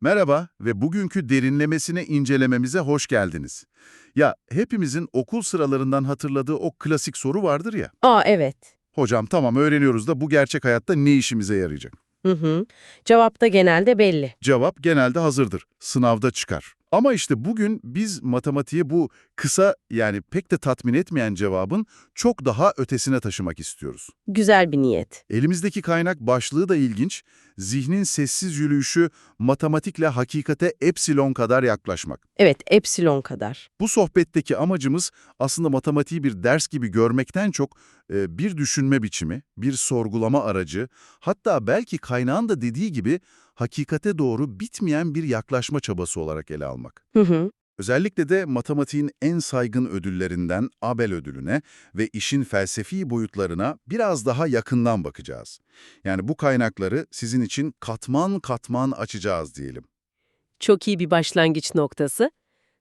Merhaba ve bugünkü derinlemesine incelememize hoş geldiniz. Ya hepimizin okul sıralarından hatırladığı o klasik soru vardır ya. Aa evet. Hocam tamam öğreniyoruz da bu gerçek hayatta ne işimize yarayacak? Hı hı. Cevap da genelde belli. Cevap genelde hazırdır. Sınavda çıkar. Ama işte bugün biz matematiği bu kısa yani pek de tatmin etmeyen cevabın çok daha ötesine taşımak istiyoruz. Güzel bir niyet. Elimizdeki kaynak başlığı da ilginç. Zihnin sessiz yürüyüşü matematikle hakikate epsilon kadar yaklaşmak. Evet, epsilon kadar. Bu sohbetteki amacımız aslında matematiği bir ders gibi görmekten çok e, bir düşünme biçimi, bir sorgulama aracı, hatta belki kaynağın da dediği gibi hakikate doğru bitmeyen bir yaklaşma çabası olarak ele almak. Hı hı. Özellikle de matematiğin en saygın ödüllerinden Abel ödülüne ve işin felsefi boyutlarına biraz daha yakından bakacağız. Yani bu kaynakları sizin için katman katman açacağız diyelim. Çok iyi bir başlangıç noktası.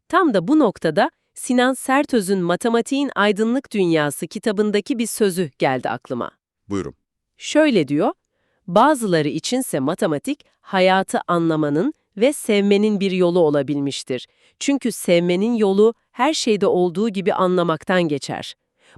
Tam da bu noktada Sinan Sertöz'ün Matematiğin Aydınlık Dünyası kitabındaki bir sözü geldi aklıma. Buyurun. Şöyle diyor, bazıları içinse matematik hayatı anlamanın ve sevmenin bir yolu olabilmiştir. Çünkü sevmenin yolu her şeyde olduğu gibi anlamaktan geçer.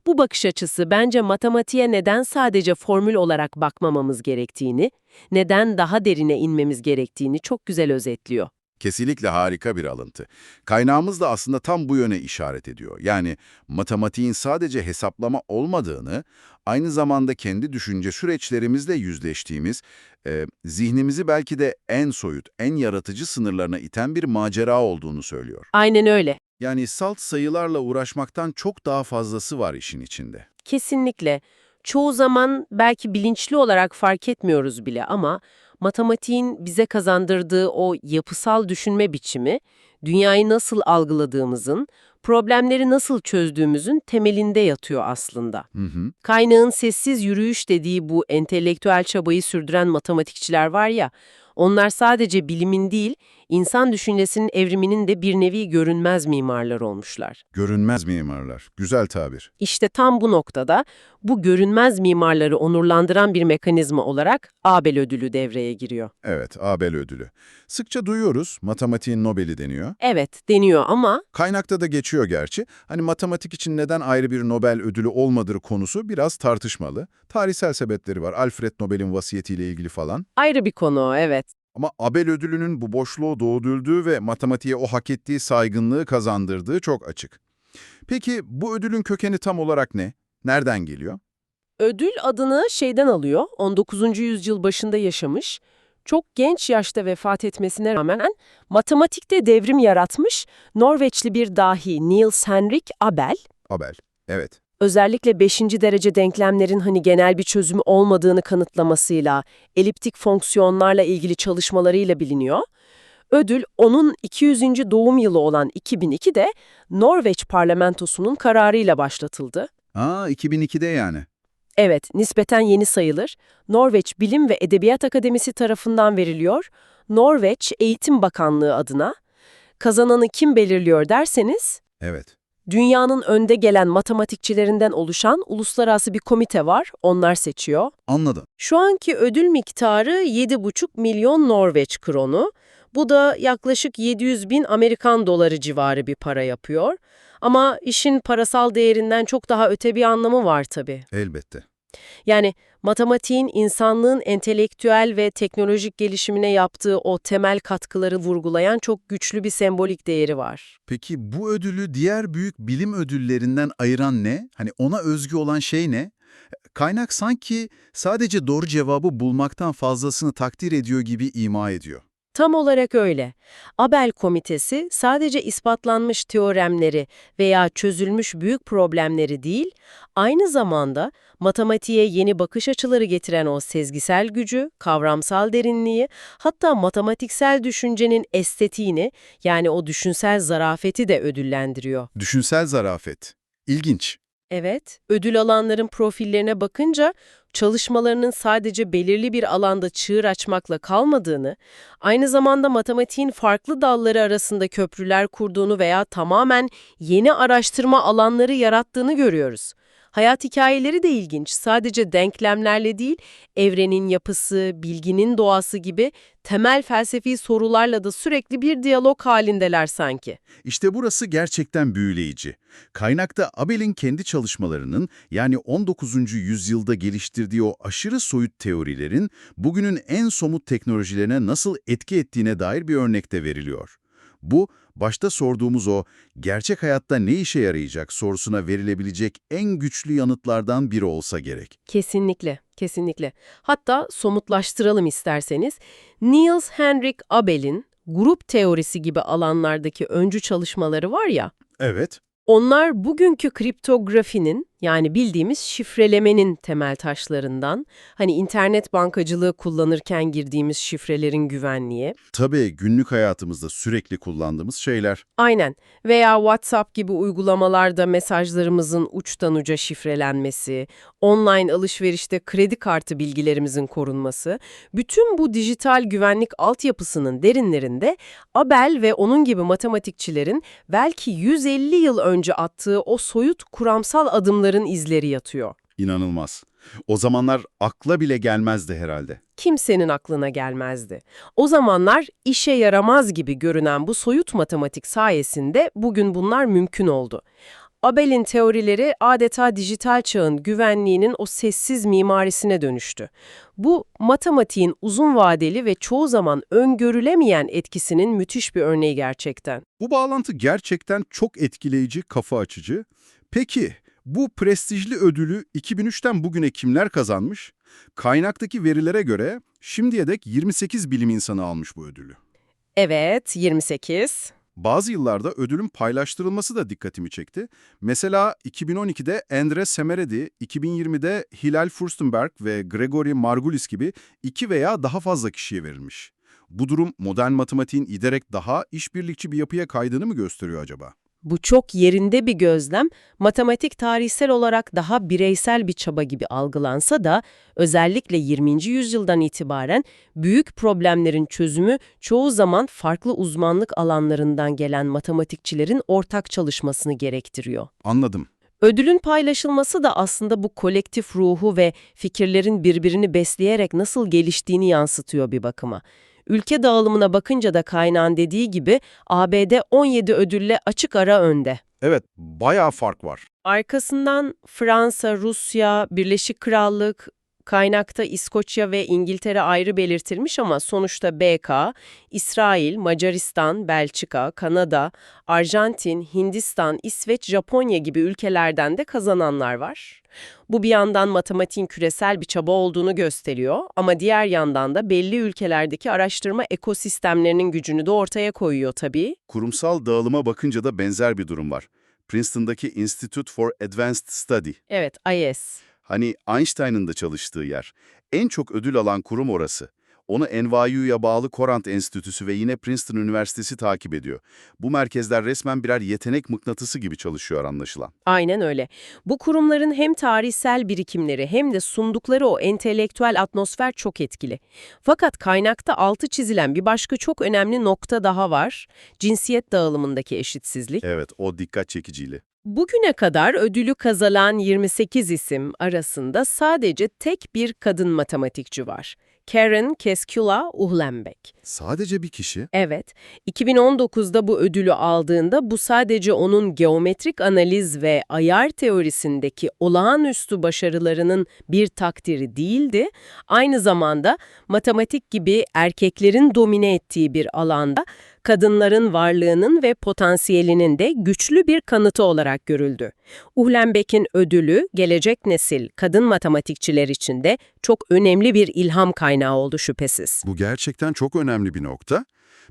Bu bakış açısı bence matematiğe neden sadece formül olarak bakmamamız gerektiğini, neden daha derine inmemiz gerektiğini çok güzel özetliyor. Kesinlikle harika bir alıntı. Kaynağımız da aslında tam bu yöne işaret ediyor. Yani matematiğin sadece hesaplama olmadığını, aynı zamanda kendi düşünce süreçlerimizle yüzleştiğimiz, e, zihnimizi belki de en soyut, en yaratıcı sınırlarına iten bir macera olduğunu söylüyor. Aynen öyle. Yani salt sayılarla uğraşmaktan çok daha fazlası var işin içinde. Kesinlikle. Çoğu zaman belki bilinçli olarak fark etmiyoruz bile ama matematiğin bize kazandırdığı o yapısal düşünme biçimi, dünyayı nasıl algıladığımızın, problemleri nasıl çözdüğümüzün temelinde yatıyor aslında. Hı hı. Kaynağın sessiz yürüyüş dediği bu entelektüel çabayı sürdüren matematikçiler var ya, onlar sadece bilimin değil, insan düşüncesinin evriminin de bir nevi görünmez mimarlar olmuşlar. Görünmez mimarlar. Güzel tabir. İşte tam bu noktada bu görünmez mimarları onurlandıran bir mekanizma olarak Abel ödülü devreye giriyor. Evet, Abel ödülü. Sıkça duyuyoruz, matematiğin Nobel'i deniyor. Evet deniyor ama Kaynakta da geçiyor gerçi. Hani matematik için neden ayrı bir Nobel ödülü olmadığı konusu biraz tartışmalı. Tarihsel sebepleri var. Alfred Nobel'in vasiyetiyle ilgili falan. ayrı bir konu evet. Ama Abel ödülünün bu boşluğu doldurduğu ve matematiğe o hak ettiği saygınlığı kazandırdığı çok açık. Peki bu ödülün kökeni tam olarak ne? Nereden geliyor? Ödül adını şeyden alıyor, 19. yüzyıl başında yaşamış, çok genç yaşta vefat etmesine rağmen matematikte devrim yaratmış Norveçli bir dahi Niels Henrik Abel, Abel. Evet. Özellikle 5. derece denklemlerin hani genel bir çözümü olmadığını kanıtlamasıyla, eliptik fonksiyonlarla ilgili çalışmalarıyla biliniyor. Ödül onun 200. doğum yılı olan 2002'de Norveç parlamentosunun kararıyla başlatıldı. Aa 2002'de yani. Evet, nispeten yeni sayılır. Norveç Bilim ve Edebiyat Akademisi tarafından veriliyor. Norveç Eğitim Bakanlığı adına. Kazananı kim belirliyor derseniz, Evet. Dünyanın önde gelen matematikçilerinden oluşan uluslararası bir komite var, onlar seçiyor. Anladım. Şu anki ödül miktarı 7,5 milyon Norveç kronu. Bu da yaklaşık 700 bin Amerikan doları civarı bir para yapıyor. Ama işin parasal değerinden çok daha öte bir anlamı var tabii. Elbette. Yani matematiğin insanlığın entelektüel ve teknolojik gelişimine yaptığı o temel katkıları vurgulayan çok güçlü bir sembolik değeri var. Peki bu ödülü diğer büyük bilim ödüllerinden ayıran ne? Hani ona özgü olan şey ne? Kaynak sanki sadece doğru cevabı bulmaktan fazlasını takdir ediyor gibi ima ediyor. Tam olarak öyle. Abel Komitesi sadece ispatlanmış teoremleri veya çözülmüş büyük problemleri değil, aynı zamanda matematiğe yeni bakış açıları getiren o sezgisel gücü, kavramsal derinliği, hatta matematiksel düşüncenin estetiğini yani o düşünsel zarafeti de ödüllendiriyor. Düşünsel zarafet. İlginç. Evet, ödül alanların profillerine bakınca çalışmalarının sadece belirli bir alanda çığır açmakla kalmadığını, aynı zamanda matematiğin farklı dalları arasında köprüler kurduğunu veya tamamen yeni araştırma alanları yarattığını görüyoruz. Hayat hikayeleri de ilginç. Sadece denklemlerle değil, evrenin yapısı, bilginin doğası gibi temel felsefi sorularla da sürekli bir diyalog halindeler sanki. İşte burası gerçekten büyüleyici. Kaynakta Abel'in kendi çalışmalarının yani 19. yüzyılda geliştirdiği o aşırı soyut teorilerin bugünün en somut teknolojilerine nasıl etki ettiğine dair bir örnek de veriliyor. Bu, başta sorduğumuz o gerçek hayatta ne işe yarayacak sorusuna verilebilecek en güçlü yanıtlardan biri olsa gerek. Kesinlikle, kesinlikle. Hatta somutlaştıralım isterseniz. Niels Henrik Abel'in grup teorisi gibi alanlardaki öncü çalışmaları var ya, Evet. onlar bugünkü kriptografinin yani bildiğimiz şifrelemenin temel taşlarından, hani internet bankacılığı kullanırken girdiğimiz şifrelerin güvenliği, Tabii günlük hayatımızda sürekli kullandığımız şeyler. Aynen. Veya WhatsApp gibi uygulamalarda mesajlarımızın uçtan uca şifrelenmesi, online alışverişte kredi kartı bilgilerimizin korunması, bütün bu dijital güvenlik altyapısının derinlerinde Abel ve onun gibi matematikçilerin belki 150 yıl önce attığı o soyut kuramsal adımların izleri yatıyor. İnanılmaz. O zamanlar akla bile gelmezdi herhalde. kimsenin aklına gelmezdi. O zamanlar işe yaramaz gibi görünen bu soyut matematik sayesinde bugün bunlar mümkün oldu. Abel'in teorileri adeta dijital çağın güvenliğinin o sessiz mimarisine dönüştü. Bu, matematiğin uzun vadeli ve çoğu zaman öngörülemeyen etkisinin müthiş bir örneği gerçekten. Bu bağlantı gerçekten çok etkileyici, kafa açıcı. Peki, bu prestijli ödülü 2003'ten bugüne kimler kazanmış? Kaynaktaki verilere göre şimdiye dek 28 bilim insanı almış bu ödülü. Evet, 28. Bazı yıllarda ödülün paylaştırılması da dikkatimi çekti. Mesela 2012'de Andre Semeredi, 2020'de Hilal Furstenberg ve Gregory Margulis gibi iki veya daha fazla kişiye verilmiş. Bu durum modern matematiğin giderek daha işbirlikçi bir yapıya kaydığını mı gösteriyor acaba? Bu çok yerinde bir gözlem, matematik tarihsel olarak daha bireysel bir çaba gibi algılansa da özellikle 20. yüzyıldan itibaren büyük problemlerin çözümü çoğu zaman farklı uzmanlık alanlarından gelen matematikçilerin ortak çalışmasını gerektiriyor. Anladım. Ödülün paylaşılması da aslında bu kolektif ruhu ve fikirlerin birbirini besleyerek nasıl geliştiğini yansıtıyor bir bakıma. Ülke dağılımına bakınca da kaynağın dediği gibi ABD 17 ödülle açık ara önde. Evet, bayağı fark var. Arkasından Fransa, Rusya, Birleşik Krallık, kaynakta İskoçya ve İngiltere ayrı belirtilmiş ama sonuçta BK, İsrail, Macaristan, Belçika, Kanada, Arjantin, Hindistan, İsveç, Japonya gibi ülkelerden de kazananlar var. Bu bir yandan matematiğin küresel bir çaba olduğunu gösteriyor ama diğer yandan da belli ülkelerdeki araştırma ekosistemlerinin gücünü de ortaya koyuyor tabii. Kurumsal dağılıma bakınca da benzer bir durum var. Princeton'daki Institute for Advanced Study, Evet, IS. Hani Einstein'ın da çalıştığı yer, en çok ödül alan kurum orası. Onu NYU'ya bağlı Korant Enstitüsü ve yine Princeton Üniversitesi takip ediyor. Bu merkezler resmen birer yetenek mıknatısı gibi çalışıyor anlaşılan. Aynen öyle. Bu kurumların hem tarihsel birikimleri hem de sundukları o entelektüel atmosfer çok etkili. Fakat kaynakta altı çizilen bir başka çok önemli nokta daha var. Cinsiyet dağılımındaki eşitsizlik. Evet, o dikkat çekiciydi. Bugüne kadar ödülü kazanan 28 isim arasında sadece tek bir kadın matematikçi var. Karen Keskula Uhlenbeck. Sadece bir kişi Evet, 2019'da bu ödülü aldığında bu sadece onun geometrik analiz ve ayar teorisindeki olağanüstü başarılarının bir takdiri değildi, aynı zamanda matematik gibi erkeklerin domine ettiği bir alanda kadınların varlığının ve potansiyelinin de güçlü bir kanıtı olarak görüldü. Uhlenbeck'in ödülü gelecek nesil kadın matematikçiler için de çok önemli bir ilham kaynağı oldu şüphesiz. Bu gerçekten çok önemli bir nokta.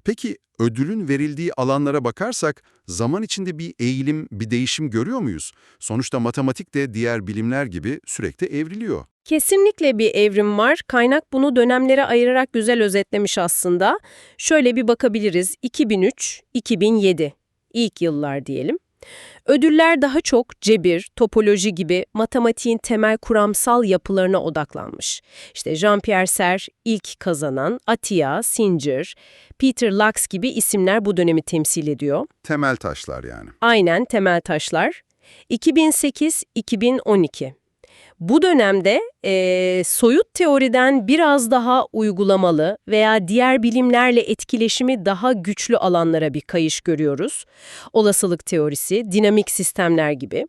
Peki ödülün verildiği alanlara bakarsak zaman içinde bir eğilim, bir değişim görüyor muyuz? Sonuçta matematik de diğer bilimler gibi sürekli evriliyor. Kesinlikle bir evrim var. Kaynak bunu dönemlere ayırarak güzel özetlemiş aslında. Şöyle bir bakabiliriz. 2003-2007 ilk yıllar diyelim. Ödüller daha çok cebir, topoloji gibi matematiğin temel kuramsal yapılarına odaklanmış. İşte Jean-Pierre Serre ilk kazanan, Atiyah, Singer, Peter Lux gibi isimler bu dönemi temsil ediyor. Temel taşlar yani. Aynen temel taşlar. 2008-2012. Bu dönemde eee, soyut teoriden biraz daha uygulamalı veya diğer bilimlerle etkileşimi daha güçlü alanlara bir kayış görüyoruz. Olasılık teorisi, dinamik sistemler gibi.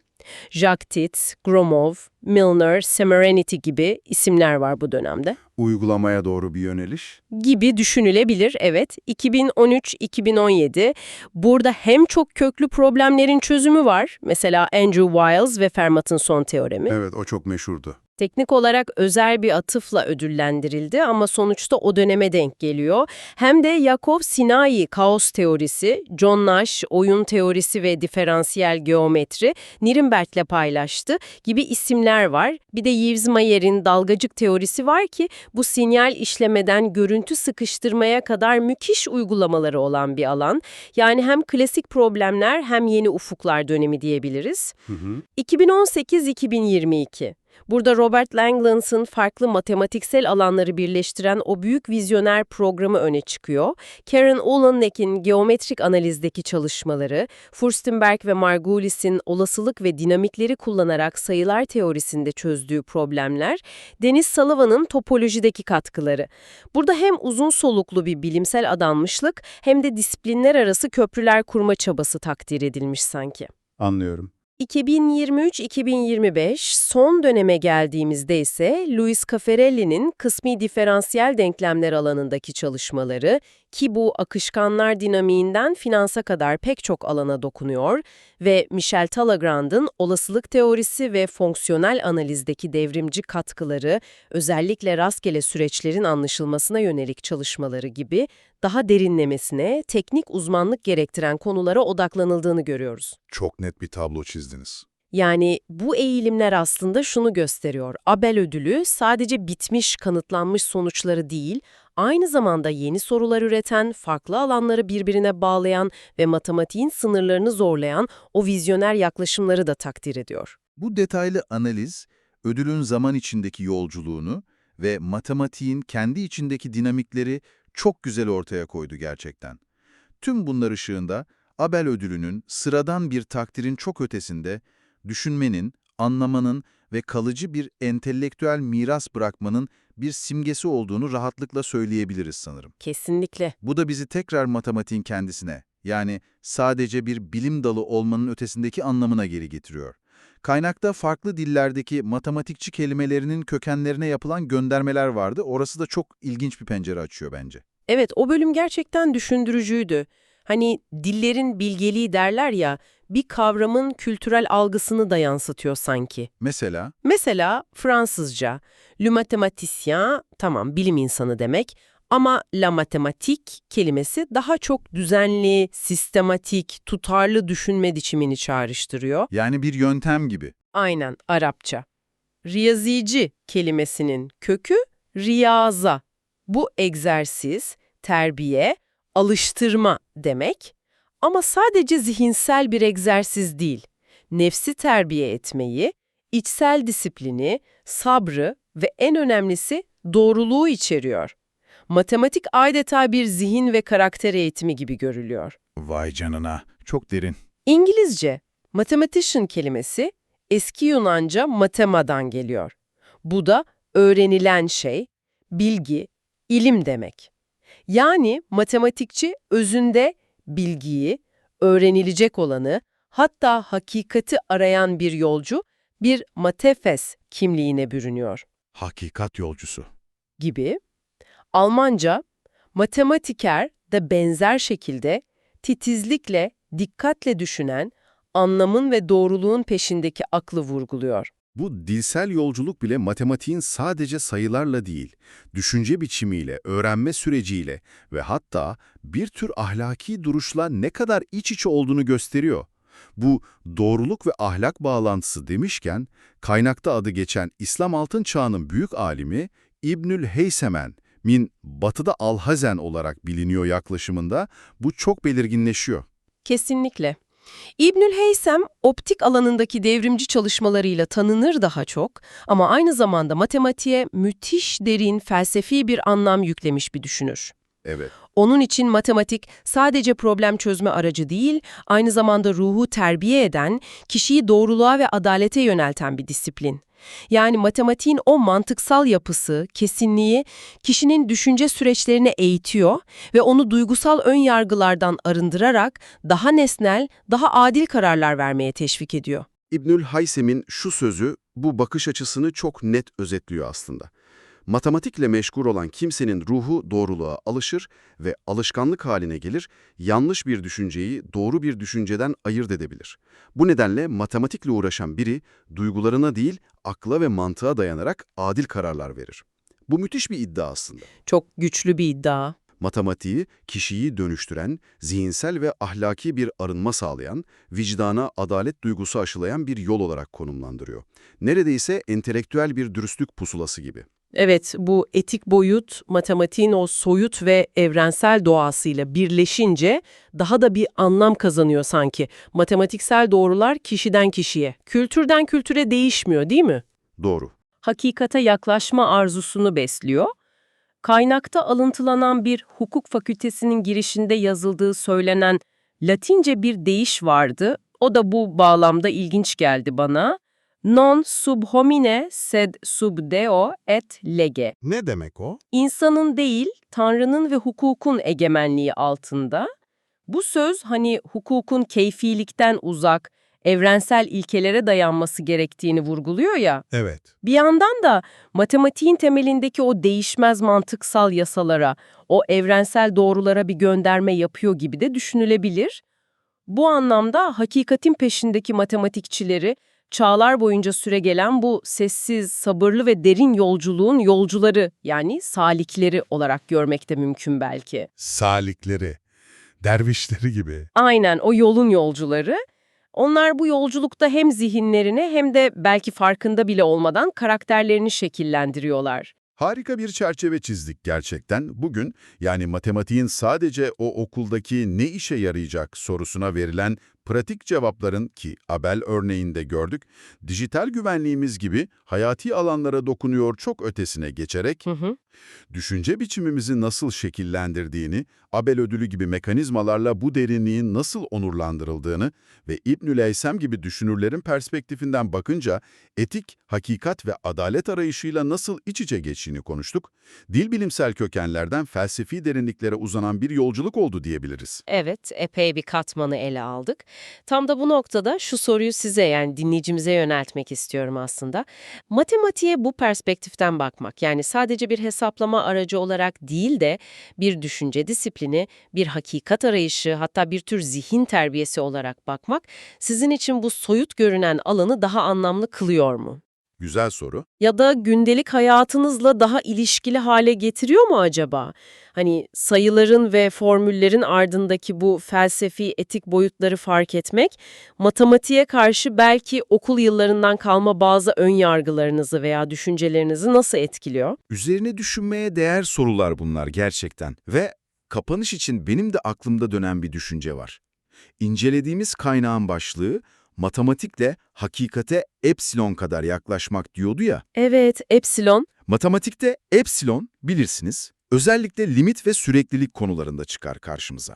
Jacques Tits, Gromov, Milner, Semerenity gibi isimler var bu dönemde Uygulamaya doğru bir yöneliş. gibi düşünülebilir, evet. 2013-2017 burada hem çok köklü problemlerin çözümü var, mesela Andrew Wiles ve Fermat'ın son teoremi. Evet, o çok meşhurdu. Teknik olarak özel bir atıfla ödüllendirildi ama sonuçta o döneme denk geliyor. Hem de Yakov Sinai kaos teorisi, John Nash oyun teorisi ve diferansiyel geometri Nirenberg'le paylaştı gibi isimler var. Bir de Yves Mayer'in dalgacık teorisi var ki bu sinyal işlemeden görüntü sıkıştırmaya kadar müthiş uygulamaları olan bir alan. Yani hem klasik problemler hem yeni ufuklar dönemi diyebiliriz. 2018-2022 Burada Robert Langlands'ın farklı matematiksel alanları birleştiren o büyük vizyoner programı öne çıkıyor. Karen Uhlenbeck'in geometrik analizdeki çalışmaları, Furstenberg ve Margulis'in olasılık ve dinamikleri kullanarak sayılar teorisinde çözdüğü problemler, Deniz Salava'nın topolojideki katkıları. Burada hem uzun soluklu bir bilimsel adanmışlık hem de disiplinler arası köprüler kurma çabası takdir edilmiş sanki. Anlıyorum. 2023-2025 son döneme geldiğimizde ise Luis Caffarelli'nin kısmi diferansiyel denklemler alanındaki çalışmaları ki bu akışkanlar dinamiğinden finansa kadar pek çok alana dokunuyor ve Michel Talagrand'ın olasılık teorisi ve fonksiyonel analizdeki devrimci katkıları özellikle rastgele süreçlerin anlaşılmasına yönelik çalışmaları gibi daha derinlemesine teknik uzmanlık gerektiren konulara odaklanıldığını görüyoruz. Çok net bir tablo çizdiniz. Yani bu eğilimler aslında şunu gösteriyor. Abel ödülü sadece bitmiş, kanıtlanmış sonuçları değil, aynı zamanda yeni sorular üreten, farklı alanları birbirine bağlayan ve matematiğin sınırlarını zorlayan o vizyoner yaklaşımları da takdir ediyor. Bu detaylı analiz, ödülün zaman içindeki yolculuğunu ve matematiğin kendi içindeki dinamikleri çok güzel ortaya koydu gerçekten. Tüm bunlar ışığında Abel ödülünün sıradan bir takdirin çok ötesinde düşünmenin, anlamanın ve kalıcı bir entelektüel miras bırakmanın bir simgesi olduğunu rahatlıkla söyleyebiliriz sanırım. Kesinlikle. Bu da bizi tekrar matematiğin kendisine, yani sadece bir bilim dalı olmanın ötesindeki anlamına geri getiriyor. Kaynakta farklı dillerdeki matematikçi kelimelerinin kökenlerine yapılan göndermeler vardı. Orası da çok ilginç bir pencere açıyor bence. Evet, o bölüm gerçekten düşündürücüydü. Hani dillerin bilgeliği derler ya, bir kavramın kültürel algısını da yansıtıyor sanki. Mesela, Mesela Fransızca, le mathématicien, tamam bilim insanı demek ama la matematik kelimesi daha çok düzenli, sistematik, tutarlı düşünme biçimini çağrıştırıyor. yani bir yöntem gibi. Aynen Arapça. Riyazici kelimesinin kökü riyaza. Bu egzersiz, terbiye, alıştırma demek. Ama sadece zihinsel bir egzersiz değil. Nefsi terbiye etmeyi, içsel disiplini, sabrı ve en önemlisi doğruluğu içeriyor. Matematik adeta bir zihin ve karakter eğitimi gibi görülüyor. Vay canına, çok derin. İngilizce mathematician kelimesi eski Yunanca matemadan geliyor. Bu da öğrenilen şey, bilgi, ilim demek. Yani matematikçi özünde bilgiyi, öğrenilecek olanı, hatta hakikati arayan bir yolcu, bir matefes kimliğine bürünüyor Hakikat yolcusu. gibi. Almanca, matematiker de benzer şekilde titizlikle, dikkatle düşünen, anlamın ve doğruluğun peşindeki aklı vurguluyor. Bu dilsel yolculuk bile matematiğin sadece sayılarla değil, düşünce biçimiyle, öğrenme süreciyle ve hatta bir tür ahlaki duruşla ne kadar iç içe olduğunu gösteriyor. Bu doğruluk ve ahlak bağlantısı demişken, kaynakta adı geçen İslam Altın Çağı'nın büyük alimi İbnül Heysemen, min batıda Alhazen olarak biliniyor yaklaşımında bu çok belirginleşiyor. Kesinlikle. İbnül Heysem, optik alanındaki devrimci çalışmalarıyla tanınır daha çok ama aynı zamanda matematiğe müthiş derin felsefi bir anlam yüklemiş bir düşünür. Evet. Onun için matematik sadece problem çözme aracı değil, aynı zamanda ruhu terbiye eden, kişiyi doğruluğa ve adalete yönelten bir disiplin. Yani matematiğin o mantıksal yapısı, kesinliği kişinin düşünce süreçlerini eğitiyor ve onu duygusal ön yargılardan arındırarak daha nesnel, daha adil kararlar vermeye teşvik ediyor. İbnül Haysem'in şu sözü bu bakış açısını çok net özetliyor aslında. Matematikle meşgul olan kimsenin ruhu doğruluğa alışır ve alışkanlık haline gelir, yanlış bir düşünceyi doğru bir düşünceden ayırt edebilir. Bu nedenle matematikle uğraşan biri duygularına değil akla ve mantığa dayanarak adil kararlar verir. Bu müthiş bir iddia aslında. Çok güçlü bir iddia. Matematiği, kişiyi dönüştüren, zihinsel ve ahlaki bir arınma sağlayan, vicdana adalet duygusu aşılayan bir yol olarak konumlandırıyor. Neredeyse entelektüel bir dürüstlük pusulası gibi. Evet, bu etik boyut, matematiğin o soyut ve evrensel doğasıyla birleşince daha da bir anlam kazanıyor sanki. Matematiksel doğrular kişiden kişiye, kültürden kültüre değişmiyor değil mi? Doğru. Hakikate yaklaşma arzusunu besliyor. Kaynakta alıntılanan bir hukuk fakültesinin girişinde yazıldığı söylenen Latince bir deyiş vardı. O da bu bağlamda ilginç geldi bana. Non sub homine sed sub deo et lege. Ne demek o? İnsanın değil, Tanrı'nın ve hukukun egemenliği altında. Bu söz hani hukukun keyfilikten uzak, evrensel ilkelere dayanması gerektiğini vurguluyor ya. Evet. Bir yandan da matematiğin temelindeki o değişmez mantıksal yasalara, o evrensel doğrulara bir gönderme yapıyor gibi de düşünülebilir. Bu anlamda hakikatin peşindeki matematikçileri, çağlar boyunca süregelen bu sessiz, sabırlı ve derin yolculuğun yolcuları yani salikleri olarak görmek de mümkün belki. Salikleri, dervişleri gibi. Aynen o yolun yolcuları. Onlar bu yolculukta hem zihinlerini hem de belki farkında bile olmadan karakterlerini şekillendiriyorlar. Harika bir çerçeve çizdik gerçekten. Bugün yani matematiğin sadece o okuldaki ne işe yarayacak sorusuna verilen pratik cevapların ki Abel örneğinde gördük, dijital güvenliğimiz gibi hayati alanlara dokunuyor çok ötesine geçerek Hı hı. düşünce biçimimizi nasıl şekillendirdiğini, Abel ödülü gibi mekanizmalarla bu derinliğin nasıl onurlandırıldığını ve İbnül Eysem gibi düşünürlerin perspektifinden bakınca etik, hakikat ve adalet arayışıyla nasıl iç içe geçtiğini konuştuk. Dil bilimsel kökenlerden felsefi derinliklere uzanan bir yolculuk oldu diyebiliriz. Evet, epey bir katmanı ele aldık. Tam da bu noktada şu soruyu size yani dinleyicimize yöneltmek istiyorum aslında. Matematiğe bu perspektiften bakmak yani sadece bir hesaplama aracı olarak değil de bir düşünce disiplini, bir hakikat arayışı hatta bir tür zihin terbiyesi olarak bakmak sizin için bu soyut görünen alanı daha anlamlı kılıyor mu? Güzel soru. Ya da gündelik hayatınızla daha ilişkili hale getiriyor mu acaba? Hani sayıların ve formüllerin ardındaki bu felsefi etik boyutları fark etmek, matematiğe karşı belki okul yıllarından kalma bazı ön yargılarınızı veya düşüncelerinizi nasıl etkiliyor? Üzerine düşünmeye değer sorular bunlar gerçekten. Ve kapanış için benim de aklımda dönen bir düşünce var. İncelediğimiz kaynağın başlığı matematikle hakikate epsilon kadar yaklaşmak diyordu ya. Evet, epsilon. Matematikte epsilon bilirsiniz özellikle limit ve süreklilik konularında çıkar karşımıza.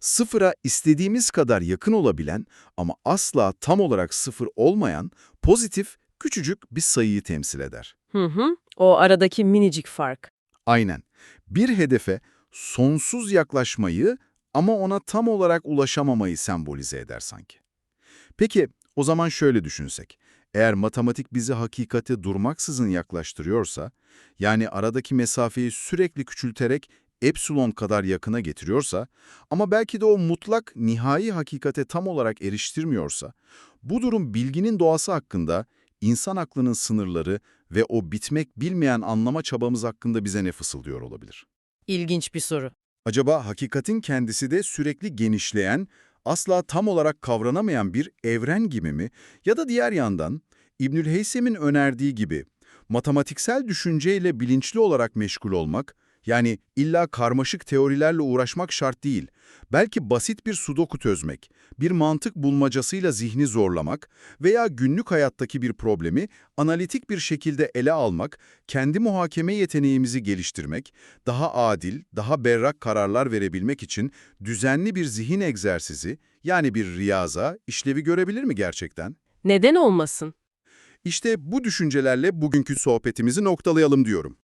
Sıfıra istediğimiz kadar yakın olabilen ama asla tam olarak sıfır olmayan pozitif küçücük bir sayıyı temsil eder. Hı hı. O aradaki minicik fark. Aynen. Bir hedefe sonsuz yaklaşmayı ama ona tam olarak ulaşamamayı sembolize eder sanki. Peki o zaman şöyle düşünsek. Eğer matematik bizi hakikate durmaksızın yaklaştırıyorsa, yani aradaki mesafeyi sürekli küçülterek epsilon kadar yakına getiriyorsa ama belki de o mutlak nihai hakikate tam olarak eriştirmiyorsa, bu durum bilginin doğası hakkında, insan aklının sınırları ve o bitmek bilmeyen anlama çabamız hakkında bize ne fısıldıyor olabilir? İlginç bir soru. Acaba hakikatin kendisi de sürekli genişleyen, asla tam olarak kavranamayan bir evren gibi mi? Ya da diğer yandan İbnül Heysem'in önerdiği gibi matematiksel düşünceyle bilinçli olarak meşgul olmak, Yani illa karmaşık teorilerle uğraşmak şart değil. Belki basit bir sudoku çözmek, bir mantık bulmacasıyla zihni zorlamak veya günlük hayattaki bir problemi analitik bir şekilde ele almak, kendi muhakeme yeteneğimizi geliştirmek, daha adil, daha berrak kararlar verebilmek için düzenli bir zihin egzersizi, yani bir riyaza, işlevi görebilir mi gerçekten? Neden olmasın? İşte bu düşüncelerle bugünkü sohbetimizi noktalayalım diyorum.